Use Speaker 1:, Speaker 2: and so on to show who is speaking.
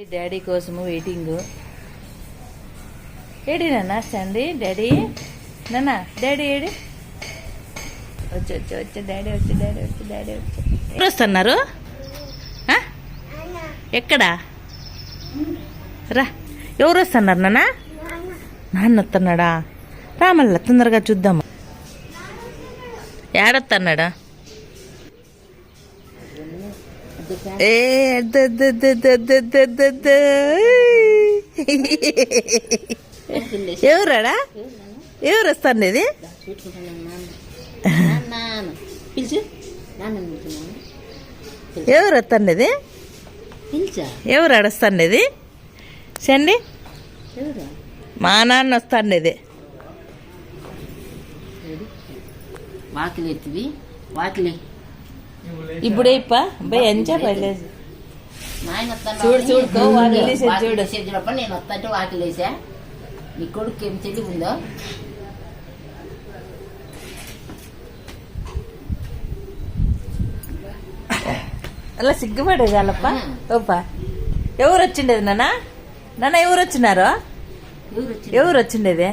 Speaker 1: ఇది డాడీ కోసము వెయిటింగ్. ఏడి నాన్న సండి డాడీ? నాన్న డాడీ ఏడి? వచ్చి వచ్చి వచ్చి డాడీ వచ్చి డాడీ వచ్చి డాడీ వచ్చి. ఎవరు వస్తున్నారు? ఎక్కడా? రా. ఎవరు వస్తున్నారు నాన్న? నాన్న వస్తున్నాడా? రామల్ల తొందరగా చూద్దాము. ఏడొస్తున్నాడా ఏ. ఎవరాడా? ఎవరు వస్తాను ఇది ఎవరు వస్తాను ఇది ఎవరు అడస్తాను ఇది చండి మా నాన్న వస్తాను ఇది
Speaker 2: వాకిలి ఎత్తివి? వాకిలి.
Speaker 1: ఇప్పుడే ఇప్ప? బై ఎంచా పర్లేదు. చూడు, చూడు, చూడు.
Speaker 2: నేను వస్తాంటే వాకిలి వేసా నీ కొడుకు ఏం తెలివి ఉందో?
Speaker 1: అలా సిగ్గుపడేది వాళ్ళప్ప? ఓప. ఎవరు వచ్చిండేది నాన్న? నాన్న ఎవరు వచ్చినారు?
Speaker 2: ఎవరు వచ్చి
Speaker 1: ఎవరు వచ్చిండేది?